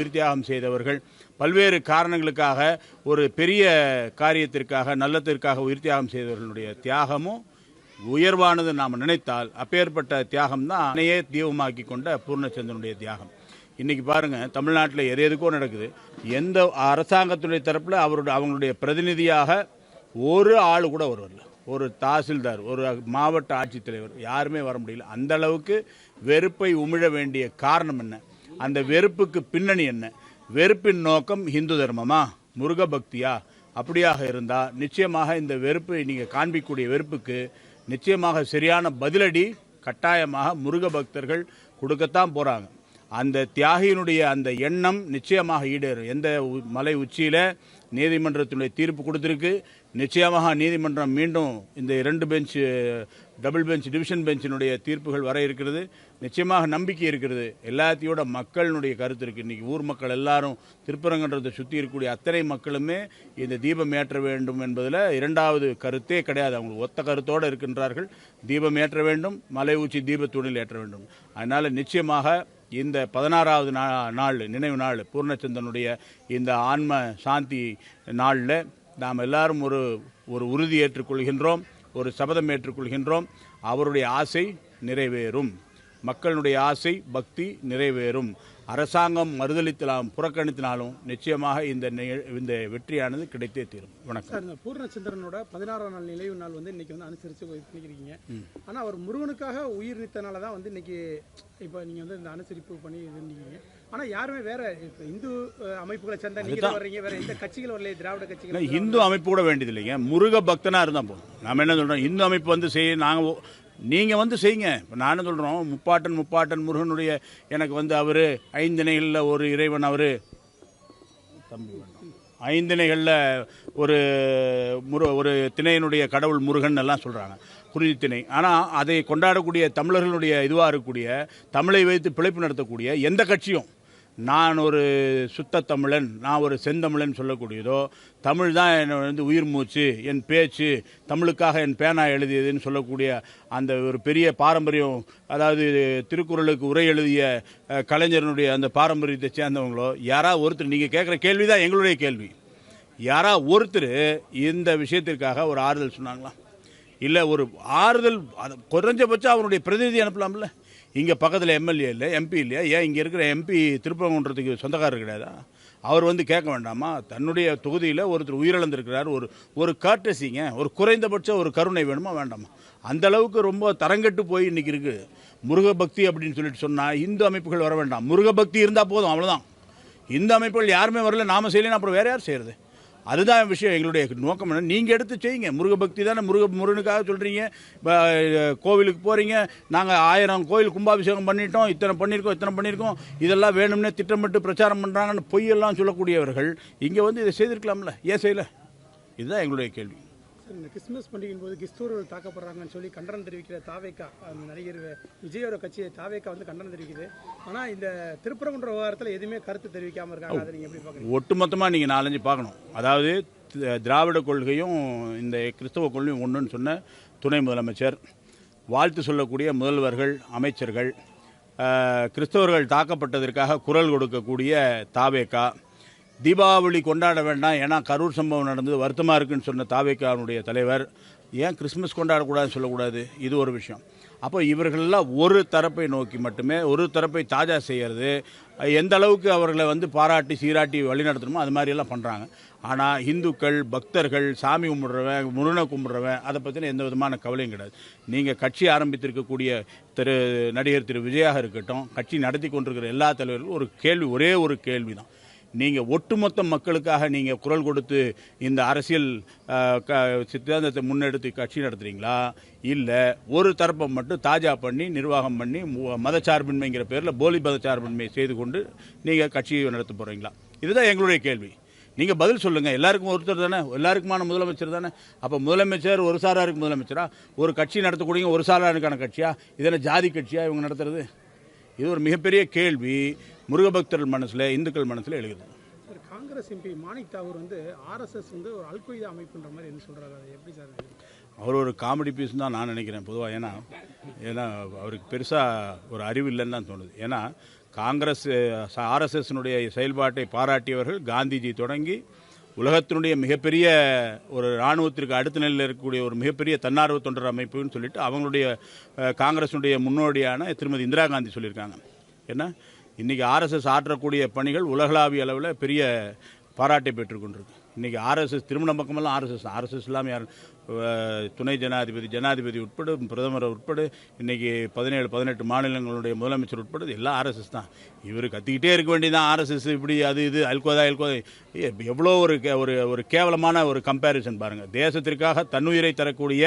உயிர்த்தியாகம் செய்தவர்கள் பல்வேறு காரணங்களுக்காக ஒரு பெரிய காரியத்திற்காக நல்லத்திற்காக உயிர்த்தியாகம் செய்தவர்களுடைய தியாகமும் உயர்வானது நாம் நினைத்தால் அப்பேற்பட்ட தியாகம் தான் அன்னையே தீபமாக்கி கொண்ட பூர்ணச்சந்திரனுடைய தியாகம். இன்றைக்கி பாருங்க தமிழ்நாட்டில் எது எதுக்கோ நடக்குது. எந்த அரசாங்கத்துடைய தரப்பில் அவருடைய அவங்களுடைய பிரதிநிதியாக ஒரு ஆள் கூட வருவதில்ல ஒரு தாசில்தார் ஒரு மாவட்ட ஆட்சித்தலைவர் யாருமே வர முடியல. அந்த அளவுக்கு வெறுப்பை உமிழ வேண்டிய காரணம் என்ன? அந்த வெறுப்புக்கு பின்னணி என்ன? வெறுப்பின் நோக்கம் இந்து தர்மமா? முருக பக்தியா அப்படியாக இருந்தால் நிச்சயமாக இந்த வெறுப்பை நீங்கள் காண்பிக்கக்கூடிய வெறுப்புக்கு நிச்சயமாக சரியான பதிலடி கட்டாயமாக முருக பக்தர்கள் கொடுக்கத்தான் போகிறாங்க அந்த தியாகியினுடைய அந்த எண்ணம் நிச்சயமாக ஈடேறும். எந்த உ- மலை உச்சியில் நீதிமன்றத்தினுடைய தீர்ப்பு கொடுத்திருக்கு. நிச்சயமாக நீதிமன்றம் மீண்டும் இந்த இரண்டு பெஞ்ச் டபுள் பெஞ்ச் டிவிஷன் பெஞ்சினுடைய தீர்ப்புகள் வர இருக்கிறது. நிச்சயமாக நம்பிக்கை இருக்கிறது. எல்லாத்தையோட மக்களினுடைய கருத்து இருக்குது இன்றைக்கி ஊர் மக்கள் எல்லாரும் திருப்பரங்கன்றதை சுற்றி இருக்கக்கூடிய அத்தனை மக்களுமே இந்த தீபம் ஏற்ற வேண்டும் என்பதில் இரண்டாவது கருத்தே கிடையாது. அவங்க ஒத்த கருத்தோடு இருக்கின்றார்கள். தீபம் ஏற்ற வேண்டும். மலை உச்சி தீபத்துணில் ஏற்ற வேண்டும். அதனால் நிச்சயமாக இந்த பதினாறாவது நா நாள் நினைவு நாள் பூர்ணச்சந்திரனுடைய இந்த ஆன்ம சாந்தி நாளில் நாம் எல்லாரும் ஒரு ஒரு உறுதி ஏற்றுக்கொள்கின்றோம் ஒரு சபதம் ஏற்றுக்கொள்கின்றோம். அவருடைய ஆசை நிறைவேறும். மக்களுடைய ஆசை பக்தி நிறைவேறும். அரசாங்கம் மறுதளித்தலாம் புறக்கணித்தினாலும் நிச்சயமாக இந்த இந்த வெற்றியானது கிடைத்தே தீரும். வணக்கம். சார் இந்த பூர்ணச்சந்திரனோட பதினாறாம் நாள் நினைவு நாள் வந்து இன்னைக்கு வந்து அனுசரித்து பண்ணிக்கிறீங்க. ஆனால் அவர் முருகனுக்காக உயிர் நீத்தனால தான் வந்து இன்னைக்கு இப்போ நீங்கள் வந்து இந்த அனுசரிப்பு பண்ணி பண்ணீங்க. ஆனால் யாருமே வேற இப்போ இந்து அமைப்புகளை சேர்ந்த நீங்கள் வர்றீங்க வேற எந்த கட்சிகள் வரலையே திராவிட கட்சிகள் இந்து அமைப்பு கூட வேண்டியது இல்லைங்க முருக பக்தனாக இருந்தால் போதும். நாம என்ன சொல்கிறோம் இந்து அமைப்பு வந்து செய்ய நாங்கள் நீங்கள் வந்து செய்யுங்க. இப்போ நானும் சொல்கிறோம் முப்பாட்டன் முப்பாட்டன் முருகனுடைய எனக்கு வந்து அவர் ஐந்திணைகளில் ஒரு இறைவன் அவர். தம்பி ஐந்திணைகளில் ஒரு முரு ஒரு திணையினுடைய கடவுள் முருகன் எல்லாம் சொல்கிறாங்க குருதி திணை. ஆனால் அதை கொண்டாடக்கூடிய தமிழர்களுடைய இதுவாக இருக்கக்கூடிய தமிழை வைத்து பிழைப்பு நடத்தக்கூடிய எந்த கட்சியும் நான் ஒரு சுத்த தமிழன் நான் ஒரு செந்தமிழன் சொல்லக்கூடியதோ தமிழ் தான் என்னை வந்து உயிர் மூச்சு என் பேச்சு தமிழுக்காக என் பேனா எழுதியதுன்னு சொல்லக்கூடிய அந்த ஒரு பெரிய பாரம்பரியம் அதாவது திருக்குறளுக்கு உரை எழுதிய கலைஞரனுடைய அந்த பாரம்பரியத்தை சேர்ந்தவங்களோ யாராவது ஒருத்தர் நீங்கள் கேட்குற கேள்வி தான் எங்களுடைய கேள்வி. யாரா ஒருத்தர் இந்த விஷயத்திற்காக ஒரு ஆறுதல் சொன்னாங்களா? இல்லை ஒரு ஆறுதல் குறைஞ்சபட்சம் அவருடைய பிரதிநிதி அனுப்பலாம்ல? இங்கே பக்கத்தில் எம்எல்ஏ இல்லை எம்பி இல்லையா? ஏன் இங்கே இருக்கிற எம்பி திருப்பரங்குன்றத்துக்கு சொந்தக்காரர் கிடையாதா அவர் வந்து கேட்க வேண்டாமா? தன்னுடைய தொகுதியில் ஒருத்தர் உயிரிழந்திருக்கிறார். ஒரு ஒரு காட்டசிங்க ஒரு குறைந்தபட்ச ஒரு கருணை வேணுமா வேண்டாமா? அந்த அளவுக்கு ரொம்ப தரங்கெட்டு போய் இன்னைக்கு இருக்குது முருகபக்தி அப்படின்னு சொல்லிட்டு சொன்னால் இந்து அமைப்புகள் வர வேண்டாம். முருகபக்தி இருந்தால் போதும் அவ்வளோதான் இந்த அமைப்புகள் யாருமே வரல நாம செய்யலைன்னா அப்புறம் வேறு யார் செய்கிறது அதுதான் விஷயம். எங்களுடைய நோக்கம் என்ன? நீங்கள் எடுத்து செய்யுங்க. முருக பக்தி தானே முருக முருகனுக்காக சொல்கிறீங்க கோவிலுக்கு போகிறீங்க நாங்கள் ஆயிரம் கோவில் கும்பாபிஷேகம் பண்ணிட்டோம். இத்தனை பண்ணியிருக்கோம் இத்தனை பண்ணியிருக்கோம். இதெல்லாம் வேணும்னே திட்டமிட்டு பிரச்சாரம் பண்ணுறாங்கன்னு பொய்யெல்லாம் சொல்லக்கூடியவர்கள் இங்கே வந்து இதை செய்திருக்கலாம்ல? ஏன் செய்யலை? இதுதான் எங்களுடைய கேள்வி. இந்த கிறிஸ்துமஸ் பண்டிகையின் போது கிறிஸ்தவர்கள் தாக்கப்படுறாங்கன்னு சொல்லி கண்டனம் தெரிவிக்கிற தாவேக்கா அந்த நடிகர் விஜயோட கட்சியை தாவேக்கா வந்து கண்டனம் தெரிவிக்குது. ஆனால் இந்த திருப்பரங்குன்ற விவகாரத்தில் எதுவுமே கருத்து தெரிவிக்காமல் இருக்காங்க. அதை நீங்கள் எப்படி பார்க்குறீங்க ஒட்டுமொத்தமாக நீங்கள் நாலஞ்சு பார்க்கணும். அதாவது திராவிட கொள்கையும் இந்த கிறிஸ்தவ கொள்கையும் ஒன்றுன்னு சொன்ன துணை முதலமைச்சர் வாழ்த்து சொல்லக்கூடிய முதல்வர்கள் அமைச்சர்கள் கிறிஸ்தவர்கள் தாக்கப்பட்டதற்காக குரல் கொடுக்கக்கூடிய தாவேக்கா தீபாவளி கொண்டாட வேண்டாம். ஏன்னா கரூர் சம்பவம் நடந்தது. வருத்தமாக இருக்குன்னு சொன்ன தாவேக்காவுடைய தலைவர் ஏன் கிறிஸ்மஸ் கொண்டாடக்கூடாதுன்னு சொல்லக்கூடாது? இது ஒரு விஷயம். அப்போ இவர்களெல்லாம் ஒரு தரப்பை நோக்கி மட்டுமே ஒரு தரப்பை தாஜா செய்கிறது எந்த அளவுக்கு அவர்களை வந்து பாராட்டி சீராட்டி வழிநடத்தணுமோ அது மாதிரியெல்லாம் பண்ணுறாங்க ஆனால் இந்துக்கள் பக்தர்கள் சாமி கும்பிட்றவன் முருகனை கும்பிட்றவன் அதை பற்றின எந்த விதமான கவலையும் கிடையாது. நீங்கள் கட்சி ஆரம்பித்திருக்கக்கூடிய திரு நடிகர் திரு விஜயாக இருக்கட்டும் கட்சி நடத்தி கொண்டிருக்கிற எல்லா தலைவர்களும் ஒரு கேள்வி ஒரே ஒரு கேள்வி தான் நீங்கள் ஒட்டுமொத்த மக்களுக்காக நீங்கள் குரல் கொடுத்து இந்த அரசியல் க- சித்தாந்தத்தை முன்னெடுத்து கட்சி நடத்துகிறீங்களா இல்லை ஒரு தரப்பை மட்டும் தாஜா பண்ணி நிர்வாகம் பண்ணி மதச்சார்பின்மைங்கிற பேரில் போலி மதச்சார்பின்மை செய்து கொண்டு நீங்கள் கட்சியை நடத்த போகிறீங்களா இதுதான் எங்களுடைய கேள்வி. நீங்கள் பதில் சொல்லுங்கள் எல்லாருக்கும் ஒருத்தர் தானே. எல்லாருக்குமான முதலமைச்சர் தானே. அப்போ முதலமைச்சர் ஒரு சாராருக்கு முதலமைச்சரா? ஒரு கட்சி நடத்தக்கூடிய ஒரு சாராருக்கான கட்சியா? இதெல்லாம் ஜாதி கட்சியா இவங்க நடத்துறது? இது ஒரு மிகப்பெரிய கேள்வி. முருகபக்தர்கள் மனசில் இந்துக்கள் மனசில் எழுகுது. காங்கிரஸ் எம்பி மாணிக் தாகூர் வந்து ஆர்எஸ்எஸ் வந்து ஒரு அல்கொய்தா அமைப்புன்ற மாதிரி என்ன சொல்கிறாரு அது எப்படி சார்? அவர் ஒரு காமெடி பீஸ் தான் நான் நினைக்கிறேன் பொதுவாக ஏன்னா ஏன்னா அவருக்கு பெருசாக ஒரு அறிவு இல்லைன்னு தான் தோணுது. ஏன்னா காங்கிரஸ் ஆர்எஸ்எஸ்னுடைய செயல்பாட்டை பாராட்டியவர்கள் காந்திஜி தொடங்கி உலகத்தினுடைய மிகப்பெரிய ஒரு இராணுவத்திற்கு அடுத்த நிலையில் இருக்கக்கூடிய ஒரு மிகப்பெரிய தன்னார்வ தொண்டர் அமைப்புன்னு சொல்லிட்டு அவங்களுடைய காங்கிரஸினுடைய முன்னோடியான திருமதி இந்திரா காந்தி சொல்லியிருக்காங்க. என்ன? இன்றைக்கி ஆர்எஸ்எஸ் ஆற்றக்கூடிய பணிகள் உலகளாவிய அளவில் பெரிய பாராட்டை பெற்றுக்கொண்டிருக்கு இன்றைக்கி ஆர்எஸ்எஸ் திருமண பக்கமெல்லாம் ஆர்எஸ்எஸ் ஆர்எஸ்எஸ் இல்லாமல் யார் துணை ஜனாதிபதி ஜனாதிபதி உட்பட பிரதமர் உட்பட இன்றைக்கி பதினேழு பதினெட்டு மாநிலங்களுடைய முதலமைச்சர் உட்பட எல்லாம் ஆர்எஸ்எஸ் தான். இவர் கத்திக்கிட்டே இருக்க வேண்டியதான் ஆர்எஸ்எஸ் இப்படி அது இது அல்கோதா அல்கோதா. எவ்வளோ ஒரு கே- ஒரு ஒரு கேவலமான ஒரு கம்பேரிசன் பாருங்கள் தேசத்திற்காக தன்னுயிரை தரக்கூடிய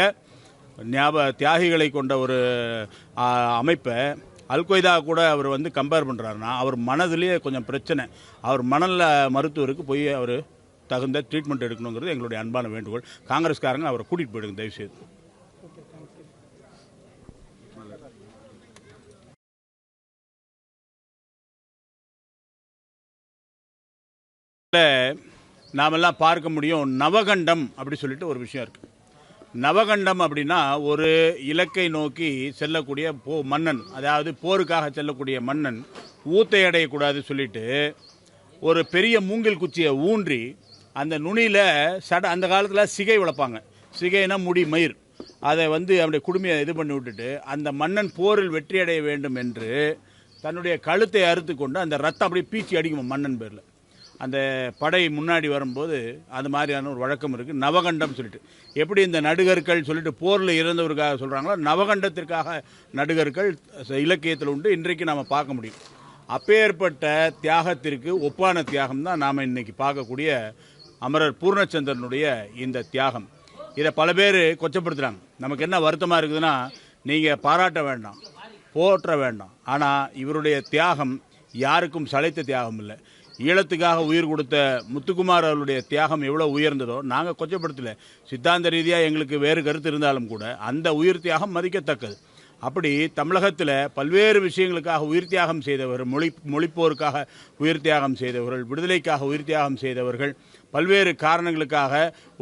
ஞாபக தியாகிகளை கொண்ட ஒரு அமைப்பை அல்கொய்தா கூட அவர் வந்து கம்பேர் பண்ணுறாருன்னா அவர் மனதிலேயே கொஞ்சம் பிரச்சனை. அவர் மணலில் மருத்துவருக்கு போய் அவர் தகுந்த ட்ரீட்மெண்ட் எடுக்கணுங்கிறது எங்களுடைய அன்பான வேண்டுகோள். காங்கிரஸ்காரங்க அவரை கூட்டிகிட்டு போயிடுங்க தயவுசெய்து. நாமெல்லாம் பார்க்க முடியும் நவகண்டம் அப்படி சொல்லிட்டு ஒரு விஷயம் இருக்குது நவகண்டம் அப்படின்னா ஒரு இலக்கை நோக்கி செல்லக்கூடிய போ மன்னன் அதாவது போருக்காக செல்லக்கூடிய மன்னன் ஊத்தை அடையக்கூடாது சொல்லிட்டு ஒரு பெரிய மூங்கில் குச்சியை ஊன்றி அந்த நுனியில் சட அந்த காலத்தில் சிகை வளர்ப்பாங்க. சிகைனா முடி மயிர். அதை வந்து அவருடைய குடுமையை இது பண்ணி விட்டுட்டு அந்த மன்னன் போரில் வெற்றி அடைய வேண்டும் என்று தன்னுடைய கழுத்தை அறுத்து கொண்டு அந்த ரத்தம் அப்படியே பீச்சி அடிக்கும் மன்னன் பேரில். அந்த படை முன்னாடி வரும்போது அது மாதிரியான ஒரு வழக்கம் இருக்குது நவகண்டம் சொல்லிட்டு. எப்படி இந்த நடுகர்கள் சொல்லிட்டு போரில் இறந்தவருக்காக சொல்கிறாங்களோ நவகண்டத்திற்காக நடுகர்கள் இலக்கியத்தில் உண்டு. இன்றைக்கு நாம் பார்க்க முடியும். அப்பேற்பட்ட தியாகத்திற்கு ஒப்பான தியாகம் தான் நாம் இன்னைக்கு பார்க்கக்கூடிய அமரர் பூர்ணச்சந்திரனுடைய இந்த தியாகம். இதை பல பேர் கொச்சப்படுத்துகிறாங்க நமக்கு என்ன வருத்தமாக இருக்குதுன்னா நீங்கள் பாராட்ட வேண்டாம் போற்ற வேண்டாம். ஆனால் இவருடைய தியாகம் யாருக்கும் சளைத்த தியாகம் இல்லை. ஈழத்துக்காக உயிர் கொடுத்த முத்துக்குமார் அவருடைய தியாகம் எவ்வளோ உயர்ந்ததோ நாங்கள் கொச்சப்படுத்தல. சித்தாந்த ரீதியாக எங்களுக்கு வேறு கருத்து இருந்தாலும் கூட அந்த உயிர் தியாகம் மதிக்கத்தக்கது. அப்படி தமிழகத்தில் பல்வேறு விஷயங்களுக்காக உயிர் தியாகம் செய்தவர் மொழி மொழிப்போருக்காக உயிர் தியாகம் செய்தவர்கள் விடுதலைக்காக உயிர் தியாகம் செய்தவர்கள் பல்வேறு காரணங்களுக்காக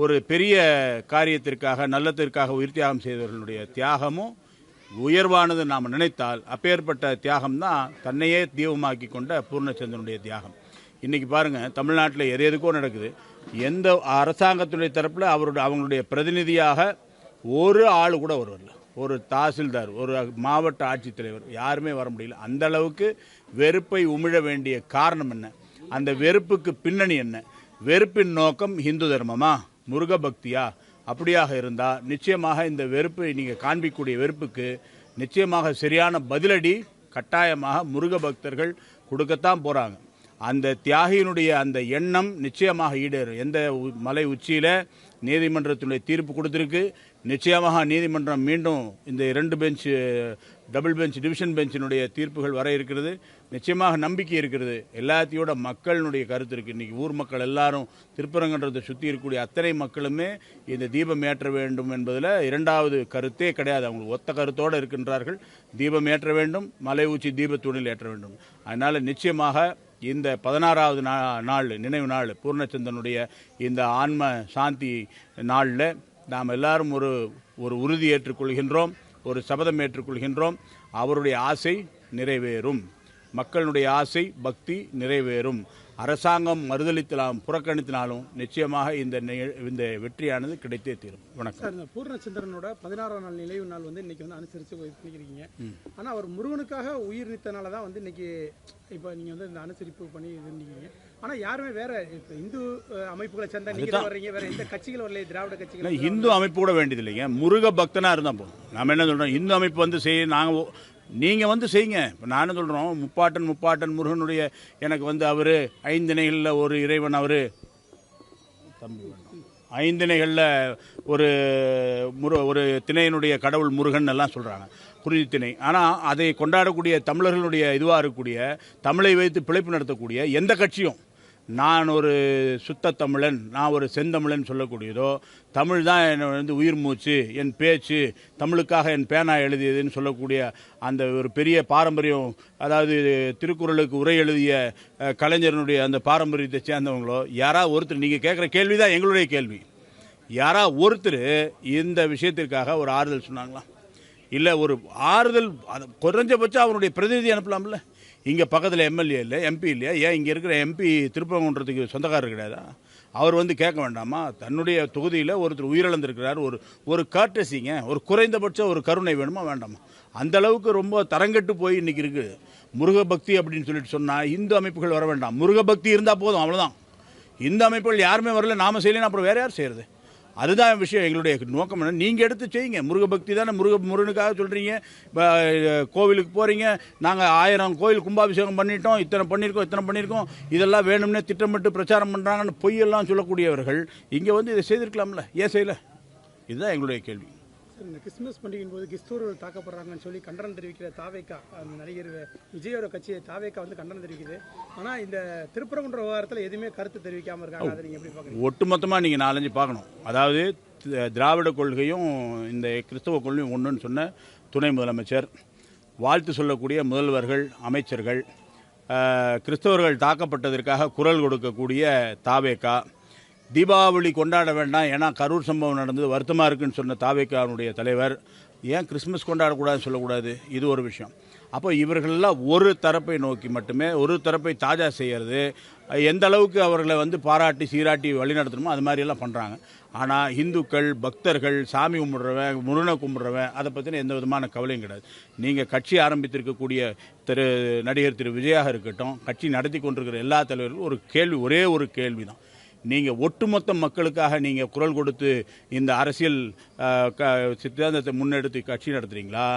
ஒரு பெரிய காரியத்திற்காக நல்லத்திற்காக உயிர் தியாகம் செய்தவர்களுடைய தியாகமும் உயர்வானது நாம் நினைத்தால் அப்பேற்பட்ட தியாகம் தான் தன்னையே தீபமாக்கி கொண்ட பூர்ணச்சந்திரனுடைய தியாகம். இன்றைக்கி பாருங்கள் தமிழ்நாட்டில் எது எதுக்கோ நடக்குது. எந்த அரசாங்கத்துடைய தரப்பில் அவருடைய அவங்களுடைய பிரதிநிதியாக ஒரு ஆள் கூட வருவதில்லை ஒரு தாசில்தார் ஒரு மாவட்ட ஆட்சித்தலைவர் யாருமே வர முடியல. அந்த அளவுக்கு வெறுப்பை உமிழ வேண்டிய காரணம் என்ன? அந்த வெறுப்புக்கு பின்னணி என்ன? வெறுப்பின் நோக்கம் இந்து தர்மமா? முருக பக்தியா? அப்படியாக இருந்தால் நிச்சயமாக இந்த வெறுப்பை நீங்கள் காண்பிக்கக்கூடிய வெறுப்புக்கு நிச்சயமாக சரியான பதிலடி கட்டாயமாக முருக பக்தர்கள் கொடுக்கத்தான் போகிறாங்க அந்த தியாகியினுடைய அந்த எண்ணம் நிச்சயமாக ஈடேறும். எந்த உ- மலை உச்சியில் நீதிமன்றத்தினுடைய தீர்ப்பு கொடுத்துருக்கு. நிச்சயமாக நீதிமன்றம் மீண்டும் இந்த இரண்டு பெஞ்ச் டபுள் பெஞ்ச் டிவிஷன் பெஞ்சினுடைய தீர்ப்புகள் வர இருக்கிறது. நிச்சயமாக நம்பிக்கை இருக்கிறது. எல்லாத்தையோட மக்களினுடைய கருத்து இருக்குது இன்றைக்கி ஊர் மக்கள் எல்லாரும் திருப்பரங்கன்றதை சுற்றி இருக்கக்கூடிய அத்தனை மக்களுமே இந்த தீபம் ஏற்ற வேண்டும் என்பதில் இரண்டாவது கருத்தே கிடையாது. அவங்க ஒத்த கருத்தோடு இருக்கின்றார்கள். தீபம் ஏற்ற வேண்டும். மலை உச்சி தீபத்துணில் ஏற்ற வேண்டும். அதனால் நிச்சயமாக இந்த பதினாறாவது நா நாள் நினைவு நாள் பூர்ணச்சந்திரனுடைய இந்த ஆன்ம சாந்தி நாளில் நாம் எல்லாரும் ஒரு ஒரு உறுதி ஏற்றுக்கொள்கின்றோம் ஒரு சபதம் ஏற்றுக்கொள்கின்றோம். அவருடைய ஆசை நிறைவேறும். மக்களுடைய ஆசை பக்தி நிறைவேறும். அரசாங்கம் மறுதளித்தலாம் புறக்கணித்தினாலும் நிச்சயமாக இந்த இந்த வெற்றியானது கிடைத்தே தீரும். வணக்கம். சார் இந்த பூர்ணச்சந்திரனோட பதினாறாம் நாள் நினைவு நாள் வந்து இன்னைக்கு வந்து அனுசரித்து பண்ணிக்கிறீங்க. ஆனால் அவர் முருகனுக்காக உயிர் நீத்தனால தான் வந்து இன்னைக்கு இப்போ நீங்கள் வந்து இந்த அனுசரிப்பு பண்ணி பண்ணீங்க ஆனால் யாருமே வேற இப்போ இந்து அமைப்புகளை சேர்ந்த நீங்கள் வர்றீங்க. வேற எந்த கட்சிகள் வரலையே திராவிட கட்சிகள் இந்து அமைப்பு கூட வேண்டியது இல்லைங்க முருக பக்தனாக இருந்தால் போதும். நம்ம என்ன சொல்கிறோம் இந்து அமைப்பு வந்து செய்ய நாங்கள் நீங்கள் வந்து செய்யுங்க. இப்போ நானும் சொல்கிறோம் முப்பாட்டன் முப்பாட்டன் முருகனுடைய எனக்கு வந்து அவர் ஐந்திணைகளில் ஒரு இறைவன் அவர். தம்பி ஐந்திணைகளில் ஒரு முரு ஒரு திணையினுடைய கடவுள் முருகன் எல்லாம் சொல்கிறாங்க குருதி திணை. ஆனால் அதை கொண்டாடக்கூடிய தமிழர்களுடைய இதுவாக இருக்கக்கூடிய தமிழை வைத்து பிழைப்பு நடத்தக்கூடிய எந்த கட்சியும் நான் ஒரு சுத்த தமிழன் நான் ஒரு செந்தமிழன் சொல்லக்கூடியதோ தமிழ் தான் என்னை வந்து உயிர் மூச்சு என் பேச்சு தமிழுக்காக என் பேனா எழுதியதுன்னு சொல்லக்கூடிய அந்த ஒரு பெரிய பாரம்பரியம் அதாவது திருக்குறளுக்கு உரை எழுதிய கலைஞரனுடைய அந்த பாரம்பரியத்தை சேர்ந்தவங்களோ யாராவது ஒருத்தர் நீங்கள் கேட்குற கேள்வி தான் எங்களுடைய கேள்வி. யாரா ஒருத்தர் இந்த விஷயத்திற்காக ஒரு ஆறுதல் சொன்னாங்களா இல்லை ஒரு ஆறுதல் அது குறைஞ்சபட்சம் அவருடைய பிரதிநிதி அனுப்பலாம்ல. இங்கே பக்கத்தில் எம்எல்ஏ இல்லை எம்பி இல்லையா? ஏன் இங்கே இருக்கிற எம்பி திருப்பங்குன்றத்துக்கு சொந்தக்காரர் கிடையாதா அவர் வந்து கேட்க வேண்டாமா? தன்னுடைய தொகுதியில் ஒருத்தர் உயிரிழந்திருக்கிறார். ஒரு ஒரு கார்டசிங்க ஒரு குறைந்தபட்ச ஒரு கருணை வேணுமா வேண்டாமா? அந்த அளவுக்கு ரொம்ப தரங்கெட்டு போய் இன்றைக்கி இருக்குது முருகபக்தி அப்படின்னு சொல்லிட்டு சொன்னால் இந்து அமைப்புகள் வர வேண்டாம். முருகபக்தி இருந்தால் போதும் அவ்வளோதான் இந்த அமைப்புகள் யாருமே வரல நாம செய்யலைன்னா அப்புறம் வேறு யார் செய்கிறது அதுதான் விஷயம். எங்களுடைய நோக்கம் என்ன? நீங்கள் எடுத்து செய்யுங்க. முருக பக்தி தானே முருக முருகனுக்காக சொல்கிறீங்க இப்போ கோவிலுக்கு போகிறீங்க நாங்கள் ஆயிரம் கோவில் கும்பாபிஷேகம் பண்ணிட்டோம். இத்தனை பண்ணியிருக்கோம் இத்தனை பண்ணியிருக்கோம். இதெல்லாம் வேணும்னே திட்டமிட்டு பிரச்சாரம் பண்ணுறாங்கன்னு பொய்யெல்லாம் சொல்லக்கூடியவர்கள் இங்கே வந்து இதை செய்திருக்கலாம்ல? ஏன் செய்யலை? இதுதான் எங்களுடைய கேள்வி. இந்த கிறிஸ்துமஸ் பண்டிகையின் போது கிறிஸ்தவர்கள் தாக்கப்படுறாங்கன்னு சொல்லி கண்டனம் தெரிவிக்கிற தாவேக்கா அந்த நடிகர் விஜயோட கட்சியை தாவேக்கா வந்து கண்டனம் தெரிவிக்குது. ஆனால் இந்த திருப்பரங்குன்ற விவகாரத்தில் எதுவுமே கருத்து தெரிவிக்காமல் இருக்காங்க. அதை நீங்கள் எப்படி பார்க்குறீங்க? ஒட்டுமொத்தமாக நீங்கள் நாலஞ்சு பார்க்கணும். அதாவது திராவிட கொள்கையும் இந்த கிறிஸ்தவ கொள்கையும் ஒன்றுன்னு சொன்ன துணை முதலமைச்சர் வாழ்த்து சொல்லக்கூடிய முதல்வர்கள் அமைச்சர்கள் கிறிஸ்தவர்கள் தாக்கப்பட்டதற்காக குரல் கொடுக்கக்கூடிய தாவேக்கா தீபாவளி கொண்டாட வேண்டாம். ஏன்னா கரூர் சம்பவம் நடந்தது. வருத்தமாக இருக்குன்னு சொன்ன தாவேக்காவுடைய தலைவர் ஏன் கிறிஸ்மஸ் கொண்டாடக்கூடாதுன்னு சொல்லக்கூடாது? இது ஒரு விஷயம். அப்போ இவர்களெல்லாம் ஒரு தரப்பை நோக்கி மட்டுமே ஒரு தரப்பை தாஜா செய்கிறது எந்த அளவுக்கு அவர்களை வந்து பாராட்டி சீராட்டி வழிநடத்தணுமோ அது மாதிரியெல்லாம் பண்ணுறாங்க ஆனால் இந்துக்கள் பக்தர்கள் சாமி கும்பிட்றவன் முருகனை கும்பிட்றவன் அதை பற்றின எந்த விதமான கவலையும் கிடையாது. நீங்கள் கட்சி ஆரம்பித்திருக்கக்கூடிய திரு நடிகர் திரு விஜயாக இருக்கட்டும் கட்சி நடத்தி கொண்டிருக்கிற எல்லா தலைவர்களும் ஒரு கேள்வி ஒரே ஒரு கேள்வி தான் நீங்கள் ஒட்டுமொத்த மக்களுக்காக நீங்கள் குரல் கொடுத்து இந்த அரசியல் க சித்தாந்தத்தை முன்னெடுத்து கட்சி நடத்துகிறீங்களா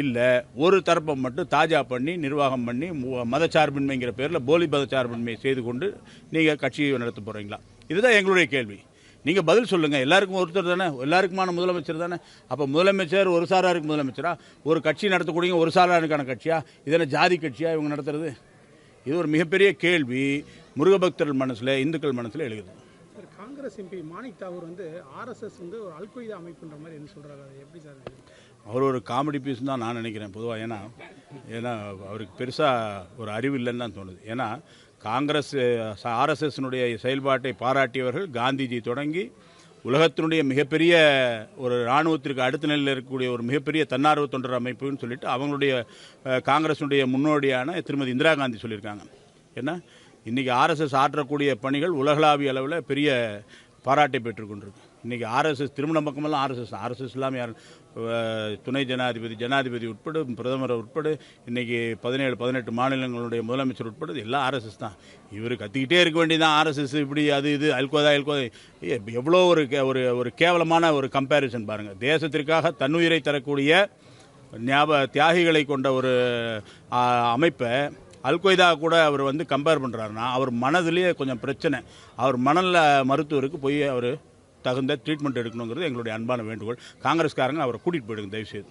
இல்லை ஒரு தரப்பை மட்டும் தாஜா பண்ணி நிர்வாகம் பண்ணி மதச்சார்பின்மைங்கிற பேரில் போலி மதச்சார்பின்மை செய்து கொண்டு நீங்கள் கட்சியை நடத்த போகிறீங்களா இதுதான் எங்களுடைய கேள்வி. நீங்கள் பதில் சொல்லுங்கள் எல்லாருக்கும் ஒருத்தர் தானே. எல்லாருக்குமான முதலமைச்சர் தானே. அப்போ முதலமைச்சர் ஒரு சாராருக்கு முதலமைச்சரா? ஒரு கட்சி நடத்தக்கூடிய ஒரு சாராருக்கான கட்சியா? இதென்ன ஜாதி கட்சியா இவங்க நடத்துறது? இது ஒரு மிகப்பெரிய கேள்வி. முருகபக்தர்கள் மனசில் இந்துக்கள் மனசில் எழுகுது. சார் காங்கிரஸ் எம்பி மாணிக் தாகூர் வந்து ஆர்எஸ்எஸ் வந்து ஒரு அல்கொய்தா அமைப்புன்ற மாதிரி என்ன சொல்கிறாரு அது எப்படி சார்? அவர் ஒரு காமெடி பீஸ் தான் நான் நினைக்கிறேன் பொதுவாக ஏன்னா ஏன்னா அவருக்கு பெருசாக ஒரு அறிவு இல்லைன்னு தான் தோணுது. ஏன்னா காங்கிரஸ் ஆர்எஸ்எஸ்னுடைய செயல்பாட்டை பாராட்டியவர்கள் காந்திஜி தொடங்கி உலகத்தினுடைய மிகப்பெரிய ஒரு இராணுவத்திற்கு அடுத்த நிலையில் இருக்கக்கூடிய ஒரு மிகப்பெரிய தன்னார்வ தொண்டர் அமைப்புன்னு சொல்லிட்டு அவங்களுடைய காங்கிரஸினுடைய முன்னோடியான திருமதி இந்திரா காந்தி சொல்லியிருக்காங்க. என்ன? இன்றைக்கி ஆர்எஸ்எஸ் ஆற்றக்கூடிய பணிகள் உலகளாவிய அளவில் பெரிய பாராட்டை பெற்றுக்கொண்டிருக்கு இன்றைக்கி ஆர்எஸ்எஸ் திருமண பக்கமெல்லாம் ஆர்எஸ்எஸ் ஆர்எஸ்எஸ் இல்லாமல் யார் துணை ஜனாதிபதி ஜனாதிபதி உட்பட பிரதமர் உட்பட இன்றைக்கி பதினேழு பதினெட்டு மாநிலங்களுடைய முதலமைச்சர் உட்பட எல்லாம் ஆர்எஸ்எஸ் தான். இவர் கத்திக்கிட்டே இருக்க வேண்டியதான் ஆர்எஸ்எஸ் இப்படி அது இது அல்கோதா அல்கோதா. எவ்வளோ ஒரு கே- ஒரு ஒரு கேவலமான ஒரு கம்பேரிசன் பாருங்கள் தேசத்திற்காக தன்னுயிரை தரக்கூடிய ஞாபக தியாகிகளை கொண்ட ஒரு அமைப்பை அல்கொய்தா கூட அவர் வந்து கம்பேர் பண்ணுறாருன்னா அவர் மனதிலேயே கொஞ்சம் பிரச்சனை. அவர் மனநல மருத்துவருக்கு போய் அவர் தகுந்த ட்ரீட்மெண்ட் எடுக்கணுங்கிறது எங்களுடைய அன்பான வேண்டுகோள். காங்கிரஸ்காரங்க அவரை கூட்டிகிட்டு போயிடுங்க தயவுசெய்து.